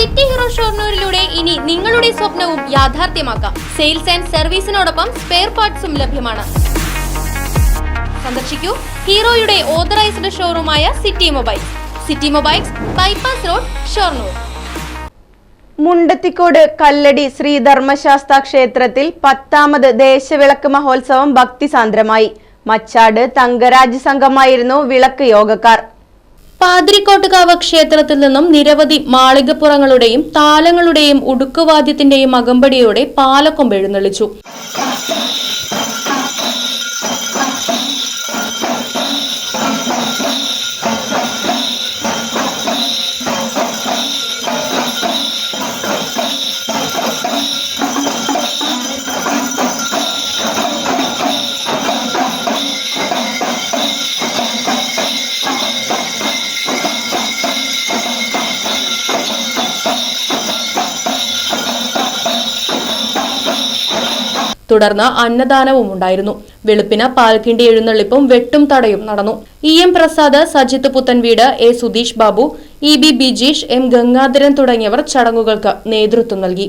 City hero ഷോർണൂരിലൂടെ ഇനി നിങ്ങളുടെ സ്വപ്നവും യാഥാർത്ഥ്യമാക്കാം. സെയിൽസ് ആൻഡ് സർവീസിനോടൊപ്പം സ്പെയർ പാർട്സും ലഭ്യമാണ്. സന്ദർശിക്കൂ ഹീറോയുടെ authorised ഷോറൂമായ city mobile city mobiles bypass road Shoranur. Mundathikode Kalladi Shri Dharmashastha ക്ഷേത്രത്തിൽ പത്താമത് ദേശവിളക്ക് മഹോത്സവം ഭക്തിസാന്ദ്രമായി. മച്ചാട് തങ്കരാജ് സംഘമായിരുന്നു വിളക്ക് യോഗക്കാർ. പാതിരിക്കോട്ടുകാവ് ക്ഷേത്രത്തിൽ നിന്നും നിരവധി മാളികപ്പുറങ്ങളുടെയും താലങ്ങളുടെയും ഉടുക്കുവാദ്യത്തിന്റെയും അകമ്പടിയോടെ പാലക്കൊമ്പ് എഴുന്നള്ളിച്ചു. തുടർന്ന് അന്നദാനവും ഉണ്ടായിരുന്നു. വെളുപ്പിന് പാൽക്കിണ്ടി എഴുന്നള്ളിപ്പും വെട്ടും തടയും നടന്നു. E. M. Prasad Sajith Puthanveedu A. Sudheesh Babu E. B. Bijeesh M. Gangadharan തുടങ്ങിയവർ ചടങ്ങുകൾക്ക് നേതൃത്വം നൽകി.